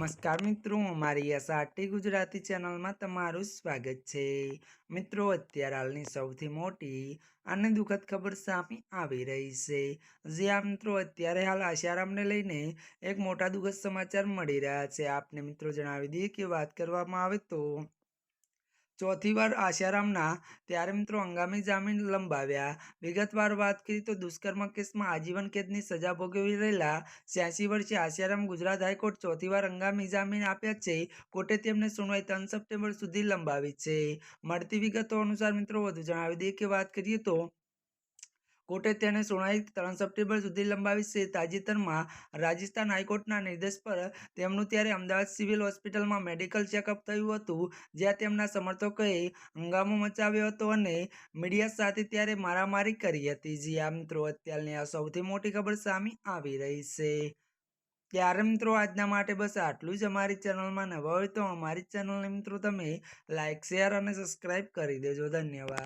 નમસ્કાર મિત્રો, અમારી એસઆરટી ગુજરાતી ચેનલમાં તમારું સ્વાગત છે. મિત્રો, અત્યારે હાલની સૌથી મોટી અને દુઃખદ ખબર સામે આવી રહી છે. જે આ મિત્રો, અત્યારે હાલ આશારામને લઈને એક મોટા દુઃખદ સમાચાર મળી રહ્યા છે. આપને મિત્રો જણાવી દઈએ કે વાત કરવામાં આવે તો ચોથી વાર આશારામના, ત્યારે મિત્રો હંગામી જામીન લંબાવ્યા. વિગતવાર વાત કરી તો દુષ્કર્મ કેસમાં આજીવન કેદની સજા ભોગવી રહેલા છ્યાસી વર્ષે આશારામ ગુજરાત હાઈકોર્ટ ચોથી વાર હંગામી જામીન આપ્યા છે. કોર્ટે તેમને સુનવાઈ ત્રણ સપ્ટેમ્બર સુધી લંબાવી છે. મળતી વિગતો અનુસાર મિત્રો વધુ જણાવી દઈએ કે વાત કરીએ તો કોર્ટે તેને સુનાવણી ત્રણ સપ્ટેમ્બર સુધી લંબાવી છે. તાજેતરમાં રાજસ્થાન હાઈકોર્ટના નિર્દેશ પર તેમનું ત્યારે અમદાવાદ સિવિલ હોસ્પિટલમાં મેડિકલ ચેકઅપ થયું હતું, જ્યાં તેમના સમર્થકોએ હંગામો મચાવ્યો હતો અને મીડિયા સાથે ત્યારે મારામારી કરી હતી. જી આ મિત્રો, અત્યારની આ સૌથી મોટી ખબર સામે આવી રહી છે. ત્યારે મિત્રો, આજના માટે બસ આટલું જ અમારી ચેનલમાં નવા હોય તો અમારી ચેનલને મિત્રો તમે લાઇક શેર અને સબસ્ક્રાઈબ કરી દેજો. ધન્યવાદ.